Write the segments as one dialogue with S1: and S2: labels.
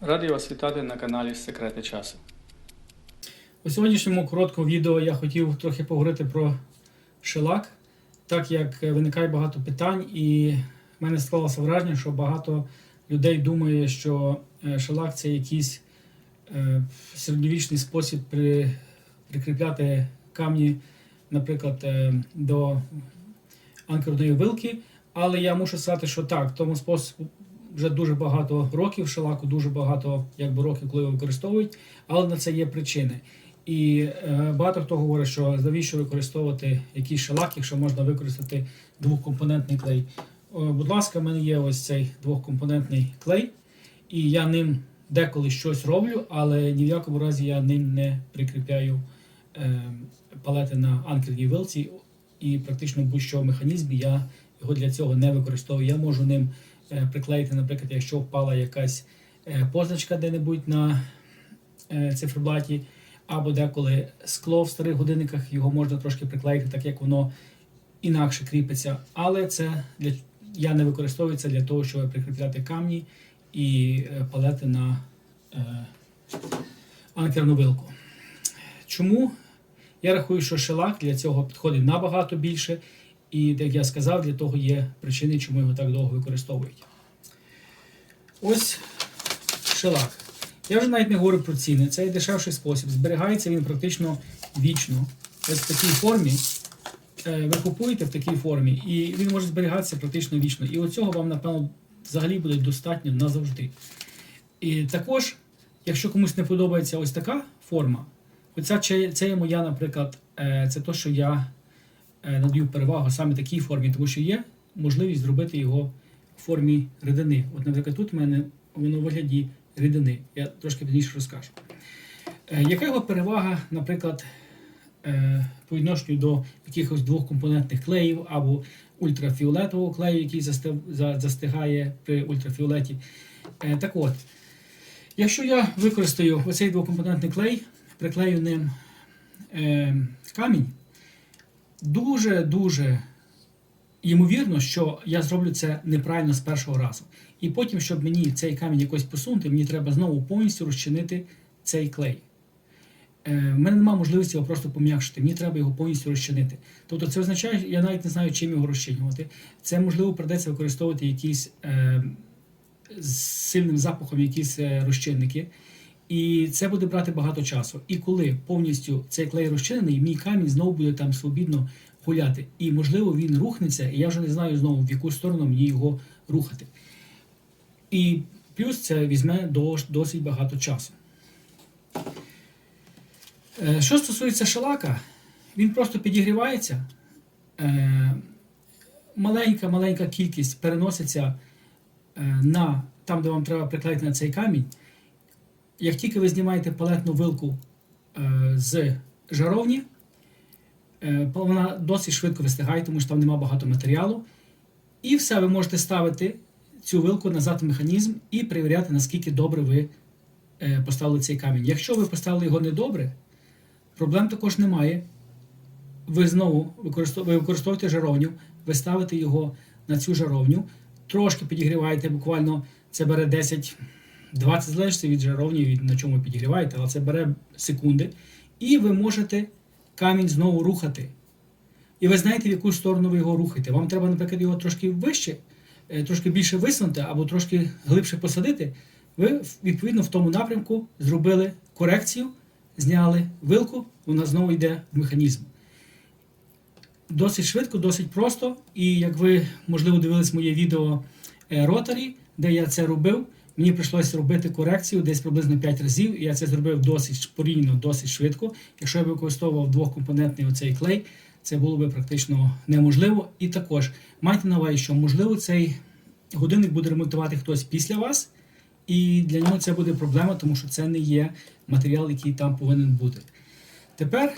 S1: Радий вас вітати на каналі Секрети часу.
S2: У сьогоднішньому короткому відео я хотів трохи поговорити про шелак, так як виникає багато питань, і в мене склалося враження, що багато людей думає, що е, шелак це якийсь е, середньовічний спосіб при, прикріпляти камні, наприклад, е, до анкерної вилки. Але я мушу сказати, що так, тому способу вже дуже багато років, шелаку дуже багато якби, років, коли використовують, але на це є причини. І е, багато хто говорить, що навіщо використовувати якийсь шелак, якщо можна використати двохкомпонентний клей. О, будь ласка, в мене є ось цей двохкомпонентний клей, і я ним деколи щось роблю, але ні в якому разі я ним не прикріпляю е, палети на анкерній вилці, і практично в будь-що механізмі я його для цього не використовую. Я можу ним е, приклеїти, наприклад, якщо впала якась е, позначка де-небудь на е, циферблаті, або деколи скло в старих годинниках, його можна трошки приклеїти, так як воно інакше кріпиться. Але це для я не використовую це для того, щоб прикріпляти камні і е, палети на е, анкерну вилку. Чому? Я рахую, що шелак для цього підходить набагато більше, і, як я сказав, для того є причини, чому його так довго використовують. Ось шелак. Я вже навіть не говорю про ціни. Це дешевший спосіб. Зберігається він практично вічно. Ось в такій формі. е, Ви купуєте в такій формі, і він може зберігатися практично вічно. І оцього вам, напевно, взагалі буде достатньо назавжди. І також, якщо комусь не подобається ось така форма, оця це, є моя, наприклад, е, це те, що я надаю перевагу саме такій формі, тому що є можливість зробити його в формі рідини. От, наприклад, тут в мене воно в вигляді рідини. Я трошки пізніше розкажу. Е, Яка його перевага, наприклад, е, по відношенню до якихось двохкомпонентних клеїв або ультрафіолетового клею, який застигає при ультрафіолеті? Е, Так от, якщо я використаю оцей двокомпонентний клей, приклею ним е, камінь, дуже-дуже ймовірно, що я зроблю це неправильно з першого разу. І потім, щоб мені цей камінь якось посунути, мені треба знову повністю розчинити цей клей. Е, в мене немає можливості його просто пом'якшити, мені треба його повністю розчинити. Тобто це означає, я навіть не знаю, чим його розчинювати. Це можливо придеться використовувати якісь е, з сильним запахом, якісь е, розчинники. І це буде брати багато часу. І коли повністю цей клей розчинений, мій камінь знову буде там свобідно гуляти. І можливо він рухнеться, і я вже не знаю знову, в яку сторону мені його рухати. І плюс це візьме досить багато часу. Е, Що стосується шелака, він просто підігрівається. Маленька-маленька кількість переноситься е, на там, де вам треба приклеїти на цей камінь. Як тільки ви знімаєте палетну вилку е, з жаровні, е, вона досить швидко вистигає, тому що там немає багато матеріалу. І все, ви можете ставити цю вилку назад в механізм і перевіряти, наскільки добре ви е, поставили цей камінь. Якщо ви поставили його недобре, проблем також немає. Ви знову використовуєте жаровню, ви ставите його на цю жаровню, трошки підігріваєте, буквально це бере 10 20 залежить від жаровні, від на чому підігріваєте, але це бере секунди. І ви можете камінь знову рухати. І ви знаєте, в яку сторону ви його рухаєте. Вам треба, наприклад, його трошки вище, е, трошки більше висунути або трошки глибше посадити. Ви, відповідно, в тому напрямку зробили корекцію, зняли вилку, вона знову йде в механізм. Досить швидко, досить просто. І як ви, можливо, дивились моє відео е, ротарі, де я це робив, мені прийшлося робити корекцію десь приблизно 5 разів. І я це зробив досить порівняно, досить швидко. Якщо я б використовував двохкомпонентний оцей клей, це було б практично неможливо. І також майте на увазі, що можливо цей годинник буде ремонтувати хтось після вас, і для нього це буде проблема, тому що це не є матеріал, який там повинен бути. Тепер,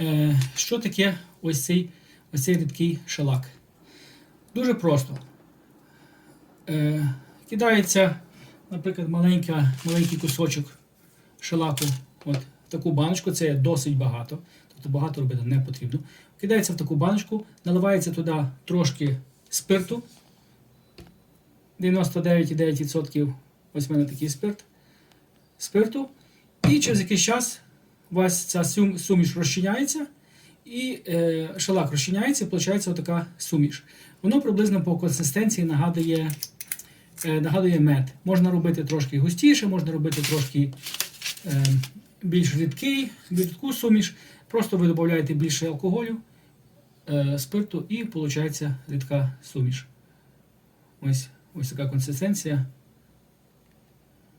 S2: е, що таке ось цей, ось цей рідкий шелак? Дуже просто. Кидається, наприклад, маленька, маленький кусочок шелаку от, в таку баночку, це досить багато, тобто багато робити не потрібно. Кидається в таку баночку, наливається туди трошки спирту, 99,9% Ось в мене такий спирт спирту. І через якийсь час у вас ця сум- суміш розчиняється, і е, шелак розчиняється, і виходить отака суміш. Воно приблизно по консистенції нагадує, нагадує мед. Можна робити трошки густіше, можна робити трошки е, більш рідкий, рідку суміш. Просто ви додаєте більше алкоголю, е, спирту і виходить рідка суміш. Ось, ось така консистенція.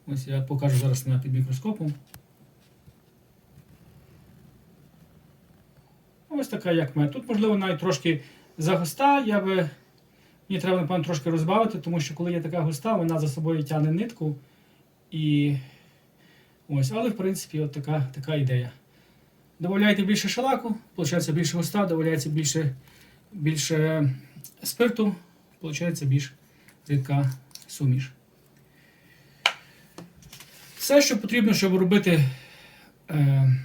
S2: Ось я покажу зараз під мікроскопом. Ось така, як мед. Тут, можливо, навіть трошки загуста. Я би... Мені треба, напевно, трошки розбавити, тому що коли є така густа, вона за собою тягне нитку. І ось, але в принципі, от така, така ідея. Добавляєте більше шалаку, виходить більше густа, додається більше, більше спирту, виходить більш рідка суміш. Все, що потрібно, щоб робити е,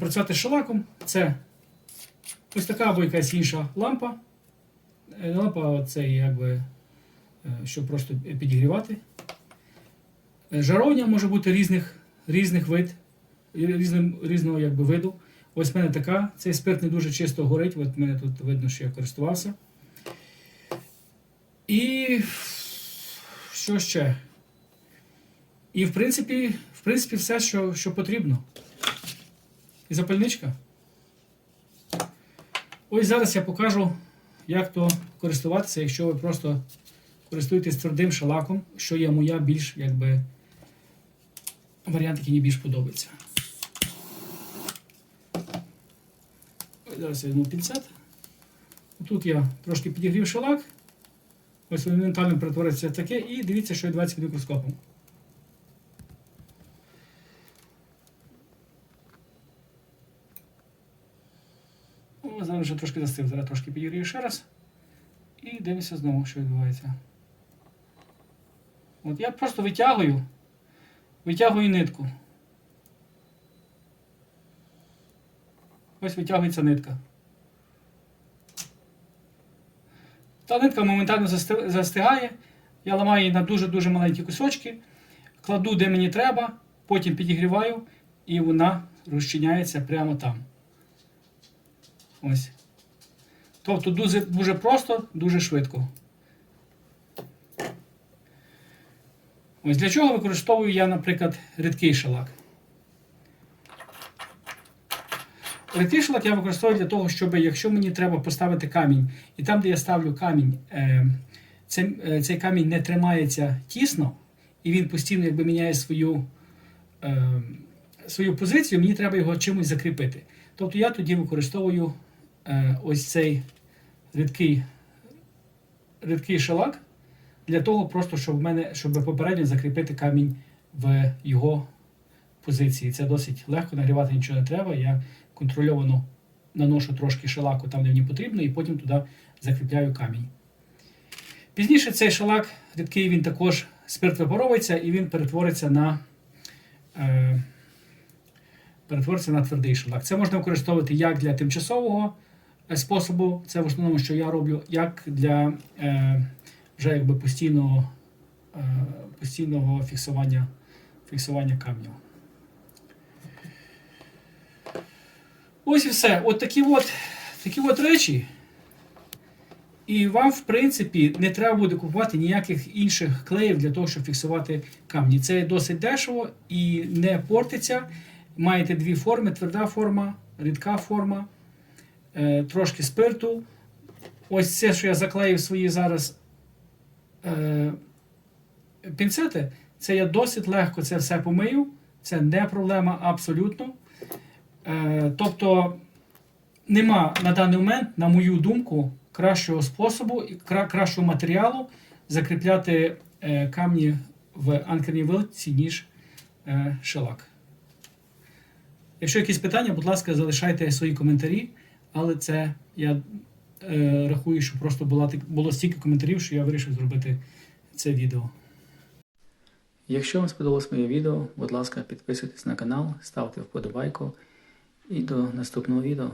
S2: працювати з шалаком, це ось така або якась інша лампа. Е, Лампа це якби, е, щоб просто підігрівати. Е, Жаровня може бути різних, різних вид, різним, різного якби, виду. Ось в мене така. Цей спирт не дуже чисто горить. От в мене тут видно, що я користувався. І що ще? І в принципі, в принципі все, що, що потрібно. І запальничка. Ось зараз я покажу, як то користуватися, якщо ви просто користуєтесь твердим шалаком, що є моя більш якби варіант, який мені більш подобається. Зараз я візьму пінцет. Тут я трошки підігрів шалак. Ось він моментально перетвориться в таке, і дивіться, що відбувається під мікроскопом. Зараз вже трошки застив, зараз трошки підігрію ще раз. І дивимося знову, що відбувається. От я просто витягую, витягую нитку. Ось витягується нитка. Та нитка моментально застигає. Я ламаю її на дуже-дуже маленькі кусочки, кладу де мені треба, потім підігріваю, і вона розчиняється прямо там. Ось. Тобто дуже, дуже просто, дуже швидко. Ось для чого використовую я, наприклад, рідкий шалак. Рідкий шалак я використовую для того, щоб якщо мені треба поставити камінь, і там, де я ставлю камінь, е, цей, цей камінь не тримається тісно, і він постійно якби міняє свою, е, свою позицію, мені треба його чимось закріпити. Тобто я тоді використовую ось цей рідкий, рідкий шалак для того, просто, щоб в мене, щоб попередньо закріпити камінь в його позиції. Це досить легко, нагрівати нічого не треба. Я контрольовано наношу трошки шалаку там, де мені потрібно, і потім туди закріпляю камінь. Пізніше цей шалак рідкий він також спирт випаровується і він перетвориться на, е, перетвориться на твердий шалак. Це можна використовувати як для тимчасового е, способу, це в основному, що я роблю, як для е, вже якби постійного, е, постійного фіксування, фіксування камнів. Ось і все. От такі от, такі от речі. І вам, в принципі, не треба буде купувати ніяких інших клеїв для того, щоб фіксувати камні. Це досить дешево і не портиться. Маєте дві форми: тверда форма, рідка форма, е, трошки спирту. Ось це, що я заклеїв свої зараз е, пінцети, це я досить легко це все помию. Це не проблема абсолютно. Е, тобто нема на даний момент, на мою думку, кращого способу і кра- кращого матеріалу закріпляти е, камні в анкерній вилці, ніж е, шелак. Якщо якісь питання, будь ласка, залишайте свої коментарі, але це я е, рахую, що просто була, було стільки коментарів, що я вирішив зробити це відео.
S1: Якщо вам сподобалось моє відео, будь ласка, підписуйтесь на канал, ставте вподобайку і до наступного відео.